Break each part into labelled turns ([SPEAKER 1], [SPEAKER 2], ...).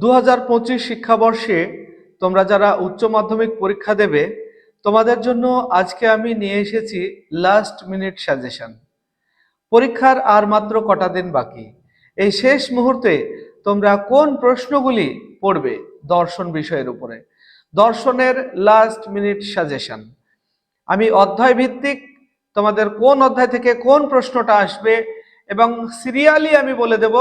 [SPEAKER 1] দু হাজার পঁচিশ শিক্ষাবর্ষে তোমরা যারা উচ্চ মাধ্যমিক পরীক্ষা দেবে, তোমাদের জন্য আজকে আমি নিয়ে এসেছি লাস্ট মিনিট সাজেশন পরীক্ষার আর মাত্র কটা দিন বাকি। এই শেষ মুহূর্তে তোমরা কোন প্রশ্নগুলি পড়বে দর্শন বিষয়ের উপরে? দর্শনের লাস্ট মিনিট সাজেশন আমি অধ্যায় ভিত্তিক তোমাদের কোন অধ্যায় থেকে কোন প্রশ্নটা আসবে এবং সিরিয়ালি আমি বলে দেব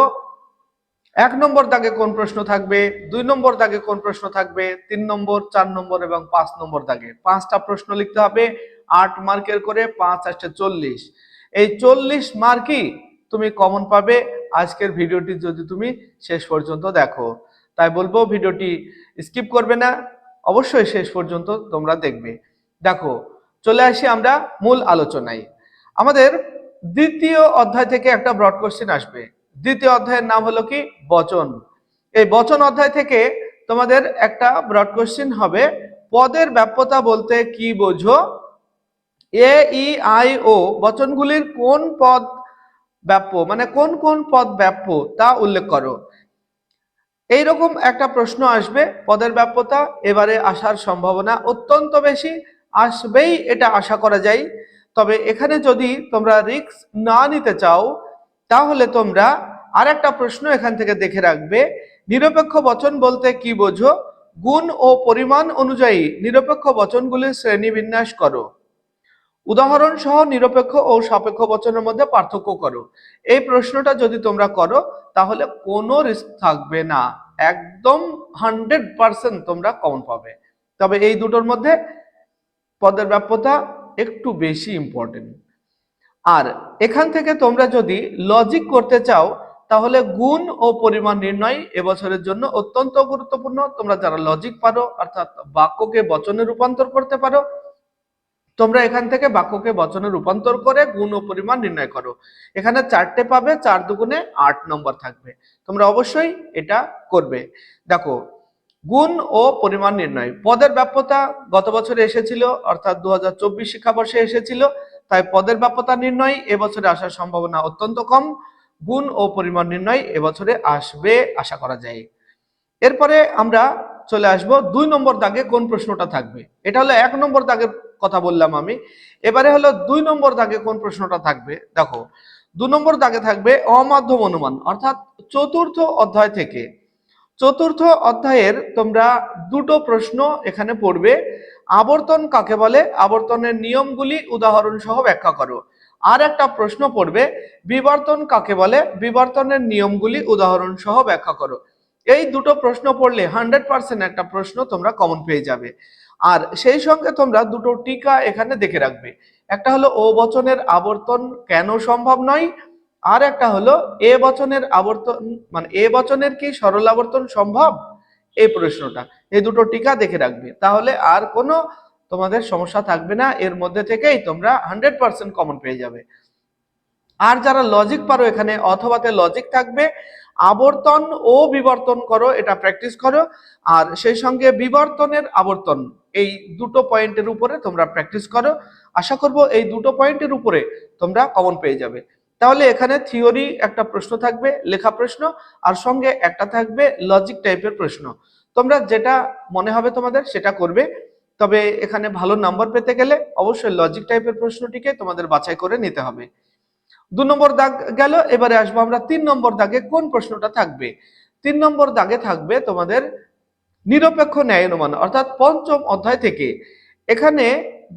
[SPEAKER 1] এক নম্বর দাগে কোন প্রশ্ন থাকবে, দুই নম্বর দাগে কোন প্রশ্ন থাকবে, তিন নম্বর, চার নম্বর এবং পাঁচ নম্বর দাগে। পাঁচটা প্রশ্ন লিখতে হবে, আট মার্কের করে পাঁচ আসছে চল্লিশ। এই চল্লিশ মার্কই তুমি কমন পাবে। আজকের ভিডিওটি যদি তুমি শেষ পর্যন্ত দেখো, তাই বলব ভিডিওটি স্কিপ করবে না, অবশ্যই শেষ পর্যন্ত তোমরা দেখবে। দেখো, চলে আসি আমরা মূল আলোচনায়। আমাদের দ্বিতীয় অধ্যায় থেকে একটা ব্রড কোশ্চেন আসবে। দ্বিতীয় অধ্যায়ের নাম হলো কি? বচন। এই বচন অধ্যায় থেকে তোমাদের একটা ব্রড কোশ্চেন হবে, পদের ব্যাপ্যতা বলতে কি বোঝো? এ ই আই ও বচনগুলির কোন পদ ব্যাপ্য মানে কোন কোন পদ ব্যাপ্য তা উল্লেখ করো। এইরকম একটা প্রশ্ন আসবে, পদের ব্যাপ্যতা এবারে আসার সম্ভাবনা অত্যন্ত বেশি, আসবেই এটা আশা করা যায়। তবে এখানে যদি তোমরা রিস্ক না নিতে চাও তাহলে তোমরা আর একটা প্রশ্ন এখান থেকে দেখে রাখবে। নিরপেক্ষ বচন বলতে কি বোঝো? গুণ ও পরিমাণ অনুযায়ী নিরপেক্ষ বচনগুলির শ্রেণি বিন্যাস করো। উদাহরণ সহ নিরপেক্ষ ও সাপেক্ষ বচনের মধ্যে পার্থক্য করো। এই প্রশ্নটা যদি তোমরা করো, তাহলে কোনো রিস্ক থাকবে না। একদম হান্ড্রেড পার্সেন্ট তোমরা কমন পাবে। তবে এই দুটোর মধ্যে পদের ব্যাপ্যতা একটু বেশি ইম্পর্টেন্ট আর এখান থেকে তোমরা যদি লজিক করতে চাও, তাহলে গুণ ও পরিমাণ নির্ণয় এবছরের জন্য অত্যন্ত গুরুত্বপূর্ণ। তোমরা যারা লজিক পারো, অর্থাৎ বাক্যকে বচনে রূপান্তর করতে পারো, তোমরা এখান থেকে বাক্যকে বচনে রূপান্তর করে গুণ ও পরিমাণ নির্ণয় করো। এখানে চারটে পাবে, চার দুগুণে আট নম্বর থাকবে। তোমরা অবশ্যই এটা করবে। দেখো, গুণ ও পরিমাণ নির্ণয়। পদের ব্যাপ্যতা গত বছরে এসেছিল, অর্থাৎ দু হাজার চব্বিশ শিক্ষাবর্ষে এসেছিল। তাই পদের ব্যাপ্যতা নির্ণয় এবছরে আসার সম্ভাবনা অত্যন্ত কম, গুণ ও পরিমাণ নির্ণয় এবছরে আসবে আশা করা যায়। এরপরে আমরা চলে আসব দুই নম্বর দাগে কোন প্রশ্নটা থাকবে। এটা হলো এক নম্বর দাগের কথা বললাম আমি। এবারে হলো দুই নম্বর দাগে কোন প্রশ্নটা থাকবে? দেখো, দু নম্বর দাগে থাকবে অমাধ্যম অনুমান, অর্থাৎ চতুর্থ অধ্যায় থেকে। চতুর্থ অধ্যায়ের তোমরা দুটো প্রশ্ন এখানে পড়বে। আবর্তন কাকে বলে? আবর্তনের নিয়মগুলি উদাহরণ সহ ব্যাখ্যা করো। আর একটা প্রশ্ন পড়বে, বিবর্তন কাকে বলে? বিবর্তনের নিয়মগুলি উদাহরণ সহ ব্যাখ্যা করো। এই দুটো প্রশ্ন পড়লে হান্ড্রেড পার্সেন্ট একটা প্রশ্ন তোমরা কমন পেয়ে যাবে। আর সেই সঙ্গে তোমরা দুটো টিকা এখানে দেখে রাখবে। একটা হলো, ও বচনের আবর্তন কেন সম্ভব নয়? আর একটা হলো, এ বচনের আবর্তন মানে এ বচনের কি সরল আবর্তন সম্ভব? এই প্রশ্নটা। এই দুটো টিকা দেখে রাখবে। তাহলে আর কোনো তোমাদের সমস্যা থাকবে না, এর মধ্যে থেকেই তোমরা হান্ড্রেড পার্সেন্ট কমন পেয়ে যাবে। আর যারা লজিক পারো এখানে অথবাতে লজিক থাকবে, আবর্তন ও বিবর্তন করো, এটা প্র্যাকটিস করো, আর সেই সঙ্গে বিবর্তনের আবর্তন, এই দুটো পয়েন্টের উপরে তোমরা প্র্যাকটিস করো। আশা করব এই দুটো পয়েন্টের উপরে তোমরা কমন পেয়ে যাবে। তাহলে এখানে থিওরি একটা প্রশ্ন থাকবে, লেখা প্রশ্ন, আর সঙ্গে একটা থাকবে লজিক টাইপের প্রশ্ন। তোমরা যেটা মনে হবে তোমাদের সেটা করবে। তবে এখানে ভালো নাম্বার পেতে গেলে অবশ্যই লজিক টাইপের প্রশ্নটিকে তোমাদের বাছাই করে নিতে হবে। দু নম্বর দাগ গেল, এবারে আসব আমরা তিন নম্বর দাগে কোন প্রশ্নটা থাকবে। তিন নম্বর দাগে থাকবে তোমাদের নিরপেক্ষ ন্যায় অনুমান, অর্থাৎ পঞ্চম অধ্যায় থেকে। এখানে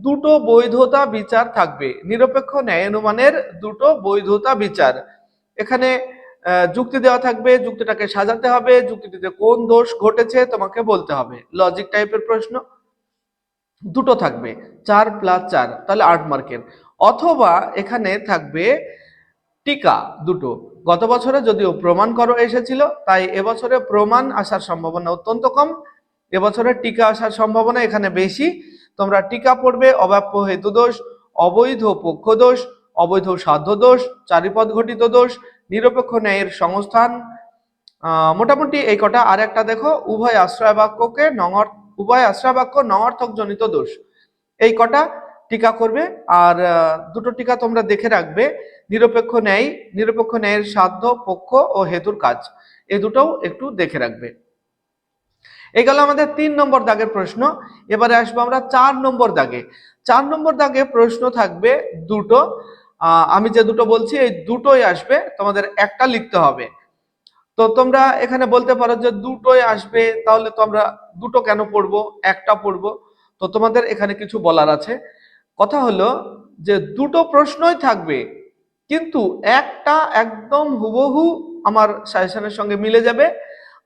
[SPEAKER 1] দুটো বৈধতা বিচার থাকবে, নিরপেক্ষ ন্যায় অনুমানের দুটো বৈধতা বিচার। এখানে যুক্তি দেওয়া থাকবে, যুক্তিটাকে সাজাতে হবে, যুক্তিটিতে কোন দোষ ঘটেছে তোমাকে বলতে হবে। লজিক টাইপের প্রশ্ন। দুটো থাকবে, চার প্লাস চার, তাহলে আট মার্কের অথবা এখানে থাকবে টিকা, দুটো। গত বছরে যদিও প্রমাণ করো এসেছিল, তাই এবছরে প্রমাণ আসার সম্ভাবনা অত্যন্ত কম। এবছরে টিকা আসার সম্ভাবনা এখানে বেশি। তোমরা টিকা পড়বে, অব্যাপ্য হেতু দোষ, অবৈধ পক্ষ দোষ, অবৈধ সাধ্য দোষ চারিপদ ঘটিত দোষ নিরপেক্ষ ন্যায়ের সংস্থান। মোটামুটি এই কটা। আর একটা দেখো, উভয় আশ্রয় বাক্যকে নঙর উভয় আশ্রয় বাক্য নঙর্থক জনিত দোষ। এই কটা টিকা করবে। আর দুটো টিকা তোমরা দেখে রাখবে। নিরপেক্ষ ন্যায়, নিরপেক্ষ ন্যায়ের সাধ্য, পক্ষ ও হেতুর কাজ। এ দুটোও একটু দেখে রাখবে। এই গেল আমাদের তিন নম্বর দাগের প্রশ্ন। এবারে আসব আমরা চার নম্বর দাগে। চার নম্বর দাগে প্রশ্ন থাকবে দুটো। আমি যে দুটো বলছি, এই দুটোই আসবে, তোমাদের একটা লিখতে হবে। তো তোমরা এখানে বলতে পারো যে দুটোই আসবে, তাহলে তো আমরা দুটো কেন পড়ব? একটা পড়ব। তো তোমাদের এখানে কিছু বলার আছে। কথা হলো যে দুটো প্রশ্নই থাকবে, কিন্তু একটা একদম হুবহু আমার সাজেশনের সঙ্গে মিলে যাবে,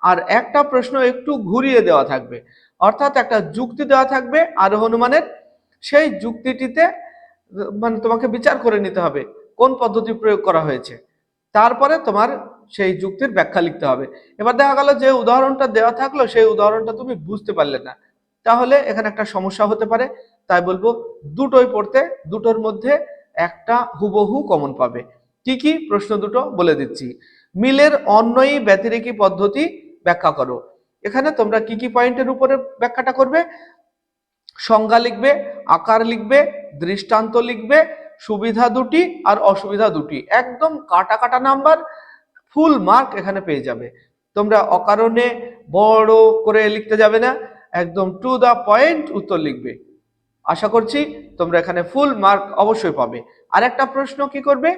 [SPEAKER 1] আর একটা প্রশ্ন একটু ঘুরিয়ে দেওয়া থাকবে। অর্থাৎ একটা যুক্তি দেওয়া থাকবে আর হনুমানের সেই যুক্তিটিতে মানে তোমাকে বিচার করে নিতে হবে, কোন পদ্ধতি প্রয়োগ করা হয়েছে। তারপরে তোমার সেই যুক্তির ব্যাখ্যা লিখতে হবে। এবার দেখা গেল যে উদাহরণটা দেওয়া থাকল, সেই উদাহরণটা তুমি বুঝতে পারলে না। তাহলে এখানে একটা সমস্যা হতে পারে, তাই বলব দুটোই পড়তে, দুটোর মধ্যে একটা হুবহু কমন পাবে। কি কি? প্রশ্ন দুটো বলে দিচ্ছি। মিলের অন্যই ব্যতিরেকী পদ্ধতি ব্যাখ্যা করো। এখানে তোমরা কি কি পয়েন্টের উপরে ব্যাখ্যাটা করবে? সংজ্ঞা লিখবে আকার লিখবে, দৃষ্টান্ত লিখবে, সুবিধা দুটি আর অসুবিধা দুটি। একদম কাটা কাটা নাম্বার ফুল মার্ক এখানে পেয়ে যাবে। তোমরা অকারণে বড় করে লিখতে যাবে না, একদম টু দা পয়েন্ট উত্তর লিখবে। আশা করছি তোমরা এখানে ফুল মার্ক অবশ্যই পাবে। আর একটা প্রশ্ন কি করবে?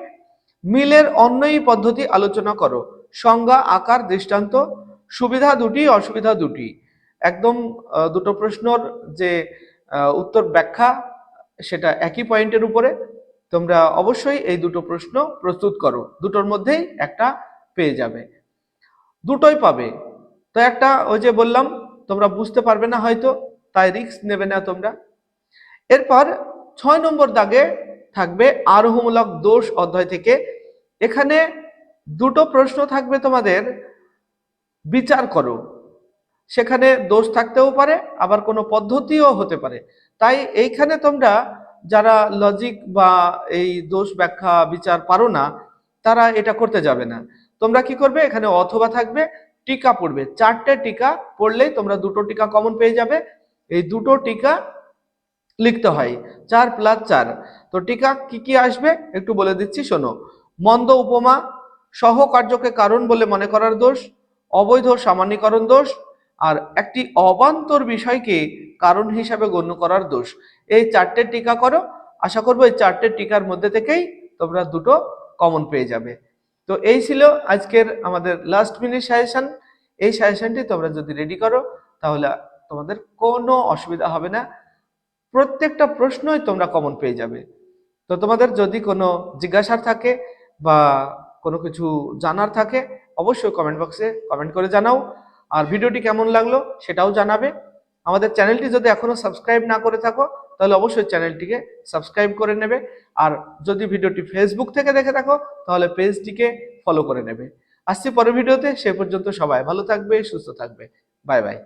[SPEAKER 1] মিলের অন্যই পদ্ধতি আলোচনা করো। সংজ্ঞা, আকার, দৃষ্টান্ত, সুবিধা দুটি, অসুবিধা দুটি। একদম দুটো প্রশ্নর যে উত্তর ব্যাখ্যা সেটা একই পয়েন্টের উপরে। তোমরা অবশ্যই এই দুটো প্রশ্ন প্রস্তুত করো। দুটোর মধ্যেই একটা পেয়ে যাবে। দুটোই পাবে। তো একটা ওই যে বললাম, তোমরা বুঝতে পারবে না হয়তো, তাই রিস্ক নেবে না তোমরা। এরপর ছয় নম্বর দাগে থাকবে আরোহমূলক দোষ অধ্যায় থেকে। এখানে দুটো প্রশ্ন থাকবে তোমাদের। বিচার করো। সেখানে দোষ থাকতেও পারে, আবার কোনো পদ্ধতিও হতে পারে। তাই এইখানে তোমরা যারা লজিক বা এই দোষ ব্যাখ্যা, বিচার পারো না, তারা এটা করতে যাবে না। তোমরা কি করবে? এখানে অথবা থাকবে, টিকা পড়বে। চারটে টিকা পড়লেই তোমরা দুটো টিকা কমন পেয়ে যাবে। এই দুটো টিকা লিখতে হয়, চার প্লাস চার। তো টিকা কি কি আসবে? একটু বলে দিচ্ছি, শোনো। মন্দ উপমা, সহকার্যকে কারণ বলে মনে করার দোষ, অবৈধ সামান্যীকরণ দোষ আর একটি অবান্তর বিষয়কে কারণ হিসাবে গণ্য করার দোষ। এই চারটে টিকা করো। আশা করব এই চারটে টিকার মধ্যে থেকেই তোমরা দুটো কমন পেয়ে যাবে। তো এই ছিল আজকের আমাদের লাস্ট মিনিট সাজেশন এই সাজেশনটি তোমরা যদি রেডি করো, তাহলে তোমাদের কোনো অসুবিধা হবে না। প্রত্যেকটা প্রশ্নই তোমরা কমন পেয়ে যাবে। তো তোমাদের যদি কোনো জিজ্ঞাসার থাকে বা কোনো কিছু জানার থাকে, অবশ্যই কমেন্ট বক্সে কমেন্ট করে জানাও। আর ভিডিওটি কেমন লাগল সেটাও জানাবে। আমাদের চ্যানেলটি যদি এখনও সাবস্ক্রাইব না করে থাকো, তাহলে অবশ্যই চ্যানেলটিকে সাবস্ক্রাইব করে নেবে। আর যদি ভিডিওটি ফেসবুক থেকে দেখে থাকো, তাহলে পেজটিকে ফলো করে নেবে। আসছি পরের ভিডিওতে, সে পর্যন্ত সবাই ভালো থাকবে, সুস্থ থাকবে। Bye bye